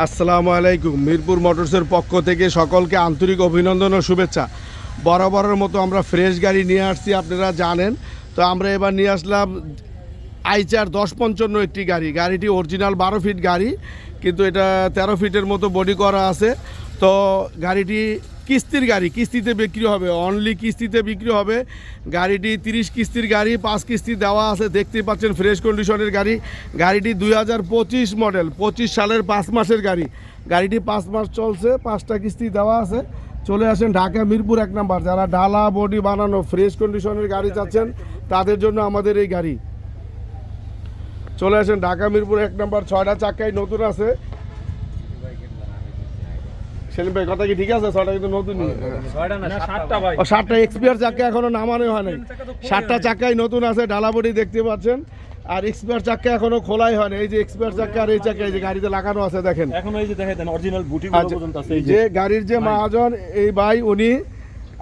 আসসালামু আলাইকুম। মিরপুর মোটরসের পক্ষ থেকে সকলকে আন্তরিক অভিনন্দন ও শুভেচ্ছা। বরাবরের মতো আমরা ফ্রেশ গাড়ি নিয়ে আসছি, আপনারা জানেন। তো আমরা এবার নিয়ে আসলাম আইচার দশ পঞ্চান্ন একটি গাড়ি। গাড়িটি অরিজিনাল বারো ফিট গাড়ি, কিন্তু এটা তেরো ফিটের মতো বডি করা আছে। তো গাড়িটি কিস্তির গাড়ি, কিস্তিতে বিক্রি হবে অনলি কিস্তিতে বিক্রি হবে। গাড়িটি তিরিশ কিস্তির গাড়ি, পাঁচ কিস্তি দেওয়া আছে দেখতে পাচ্ছেন ফ্রেশ কন্ডিশনের গাড়ি। গাড়িটি দুই হাজার পঁচিশ মডেল পঁচিশ সালের পাঁচ মাসের গাড়ি। গাড়িটি পাঁচ মাস চলছে, পাঁচটা কিস্তি দেওয়া আছে। চলে আসেন ঢাকা, মিরপুর এক নাম্বার। যারা ডালা, বডি বানানো ফ্রেশ কন্ডিশনের গাড়ি চাচ্ছেন, তাদের জন্য আমাদের এই গাড়ি। চলে আসেন ঢাকা, মিরপুর এক নাম্বার। ছয়টা চাকায় নতুন আছে। সেলিম ভাই কথা কি ঠিক আছে? ছয়টা কিন্তু নতুন ও সাতটা এক্সপিয়ার চাকা এখনও নামানো হয় নাই। সাতটা চাকাই নতুন আছে ডালাবডি দেখতে পাচ্ছেন। আর এক্সপিয়ার চাকা এখনও খোলাই হয় এই যে এক্সপিয়ার চাকা আর এই চাকা এই যে গাড়িতে লাগানো আছে দেখেন। এখন এই যে দেখেন অরিজিনাল বুটি আচ্ছা, পর্যন্ত আছে এই যে যে গাড়ির যে মহাজন এই ভাই উনি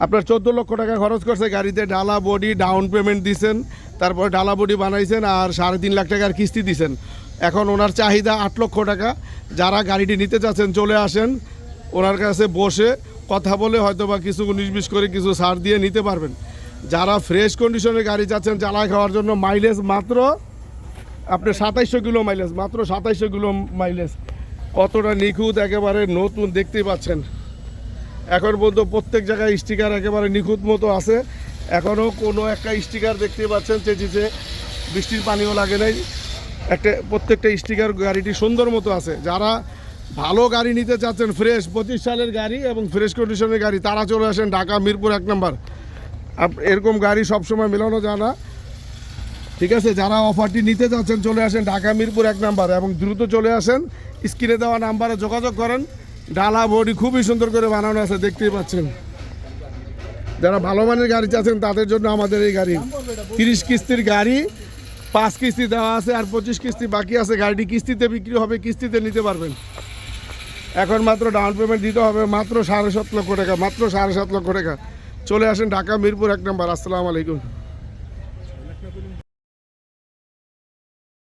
আপনার চোদ্দ লক্ষ টাকা খরচ করছে গাড়িতে ডালা বডি ডাউন পেমেন্ট দিছেন তারপর ডালা বডি বানাইছেন আর সাড়ে তিন লাখ টাকার কিস্তি দিছেন। এখন ওনার চাহিদা আট লক্ষ টাকা। যারা গাড়িটি নিতে চাচ্ছেন চলে আসেন। ওনার কাছে বসে কথা বলে হয়তো বা কিছু উনিশ বিশ করে কিছু সার দিয়ে নিতে পারবেন। যারা ফ্রেশ কন্ডিশনের গাড়ি চাচ্ছেন জ্বালায় খাওয়ার জন্য মাইলেজ মাত্র আপনি সাতাইশশো কিলো মাইলেজ মাত্র সাতাইশশো কিলো মাইলেজ কতটা নিখুঁত একেবারে নতুন দেখতেই পাচ্ছেন। এখন পর্যন্ত প্রত্যেক জায়গায় স্টিকার একেবারে নিখুঁত মতো আছে। এখনও কোনো একটা স্টিকার দেখতে পাচ্ছেন চেঁচিতে বৃষ্টির পানিও লাগে নাই। একটা, প্রত্যেকটা স্টিকার গাড়িটি সুন্দর মতো আছে। যারা ভালো গাড়ি নিতে চাচ্ছেন, ফ্রেশ পঁচিশ সালের গাড়ি এবং ফ্রেশ কন্ডিশনের গাড়ি। তারা চলে আসেন ঢাকা, মিরপুর এক নম্বর। এরকম গাড়ি সবসময় মেলানো যায় না। ঠিক আছে, যারা অফারটি নিতে চাচ্ছেন, চলে আসেন ঢাকা, মিরপুর এক নাম্বার এবং দ্রুত চলে আসেন। স্ক্রিনে দেওয়া নাম্বারে যোগাযোগ করেন। ডালা বডি খুবই সুন্দর করে বানানো আছে, দেখতেই পাচ্ছেন। যারা ভালো মানের গাড়ি চাচ্ছেন, তাদের জন্য আমাদের এই গাড়ি। তিরিশ কিস্তির গাড়ি, পাঁচ কিস্তি দেওয়া আছে আর পঁচিশ কিস্তি বাকি আছে। গাড়িটি কিস্তিতে বিক্রি হবে, কিস্তিতে নিতে পারবেন। এখন মাত্র ডাউন পেমেন্ট দিতে হবে মাত্র সাড়ে সাত লক্ষ টাকা, মাত্র সাড়ে সাত লক্ষ টাকা। চলে আসেন ঢাকা মিরপুর এক নাম্বার। আসসালামু আলাইকুম।